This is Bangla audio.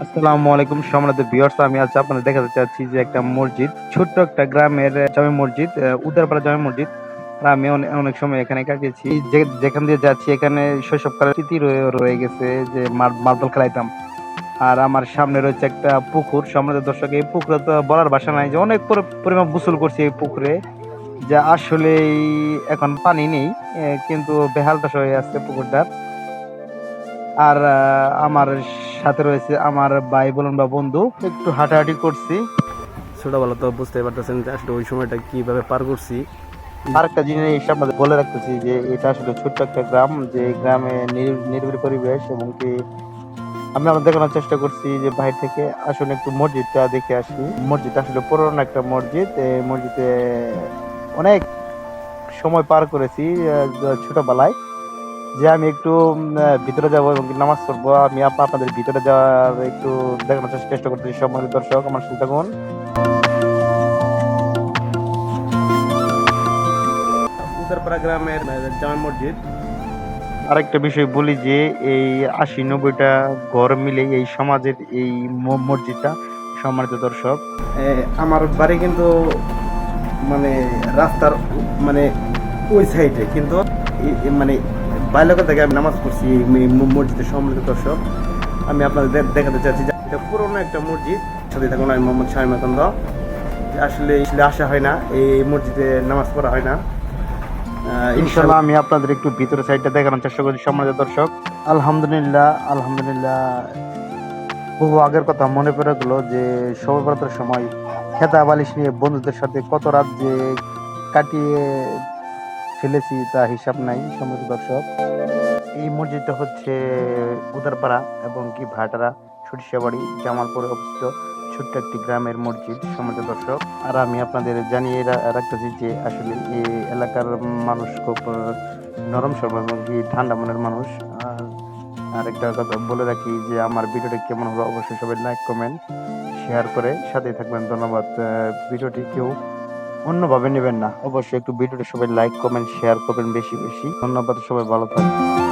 আসসালামু আলাইকুম সম্মানিত ভিউয়ার্স আমি আজ আপনাদের দেখাতে চাচ্ছি যে একটা মসজিদ, ছোট্ট একটা গ্রামের জামে মসজিদ উদারপাড়া জামে মসজিদ। আর আমি অনে- অনেক সময় এখানে কাটিয়েছি। যেখান দিয়ে যাচ্ছি, এখানে শৈশবকালের স্মৃতি রয়ে গেছে যে মার- মার্বেল খেলাইতাম। আর আমার সামনে রয়েছে একটা পুকুর। সম্মানিত দর্শক, এই পুকুরে তো বলার ভাষা নাই যে অনেক পরিমাণ গোসল করছি এই পুকুরে, যা আসলে এখন পানি নেই কিন্তু বেহাল দশা হয়ে আছে পুকুরটার। আর আমার সাথে রয়েছে আমার ভাই বলুন বা বন্ধু। একটু হাঁটাহাঁটি করছি। ছোটবেলা তো বুঝতে পারতেছেন যে আসলে ওই সময়টা কীভাবে পার করছি। আরেকটা জিনিস আপনাদের বলে রাখতেছি যে এটা আসলে ছোট্ট একটা গ্রাম যে গ্রামে নির- নিরিবিলি পরিবেশ এবং কি আমি আমার দেখানোর চেষ্টা করছি যে বাইরে থেকে আসলে একটু মসজিদটা দেখে আসি। মসজিদ আসলে পুরোনো একটা মসজিদ। এই মসজিদে অনেক সময় পার করেছি ছোটবেলায়। যে আমি একটু ভিতরে যাব এবং নামাজ পড়ব আমি আপ- আপনাদের ভিতরে যাওয়ার একটু দেখানোর চেষ্টা- করতেছি সম্মানিত দর্শক আমার সাথে থাকুন। উত্তরপাড়া গ্রামের জামা মসজিদ। আরেকটা বিষয় বলি যে এই আশি নব্বইটা ঘর মিলে এই সমাজের এই মসজিদটা সম্মানিত দর্শক। আমার বাড়ি কিন্তু মানে রাস্তার মানে ওই সাইডে কিন্তু মানে বাল্যকাল থেকে আমি নামাজ পড়ছি মসজিদে সম্মিলিত দর্শক আমি আপনাদের দেখাতে চাচ্ছি যে এটা পুরোনো একটা মসজিদ। সাথে থাকুন আমি মোহাম্মদ শাহিম আকন্দ। আসলে আসলে আসা হয় না এই মসজিদে নামাজ পড়া হয় না। ইনশাল্লাহ। আমি আপনাদের একটু ভিতরে সাইডটা দেখানোর চেষ্টা করছি সম্মানিত দর্শক। আলহামদুলিল্লাহ আলহামদুলিল্লাহ। বহু আগের কথা মনে পড়ে গেল যে সবে বরাতের সময় খেতা বালিশ নিয়ে বন্ধুদের সাথে কত রাত যে কাটিয়ে ফেলেছি, তা হিসাব নাই, সম্মানিত দর্শক। এই মসজিদটা হচ্ছে উদারপাড়া এবং কি ভাটারা সরিষাবাড়ি জামালপুরে অবস্থিত ছোট্ট একটি গ্রামের মসজিদ, সম্মানিত দর্শক। আর আমি আপনাদের জানিয়ে রাখতেছি যে আসলে এই এলাকার মানুষ খুব নরম স্বভাব এবং ঠান্ডা মনের মানুষ। আর আর একটা কথা বলে রাখি যে আমার ভিডিওটি কেমন হলো অবশ্যই সবাই লাইক কমেন্ট শেয়ার করে সাথেই থাকবেন। ধন্যবাদ। ভিডিওটি কেউ অন্যভাবে নেবেন না। অবশ্যই একটু ভিডিওটা সবাই লাইক কমেন্ট শেয়ার করবেন বেশি বেশি। ধন্যবাদ সবাই, ভালো থাকবেন।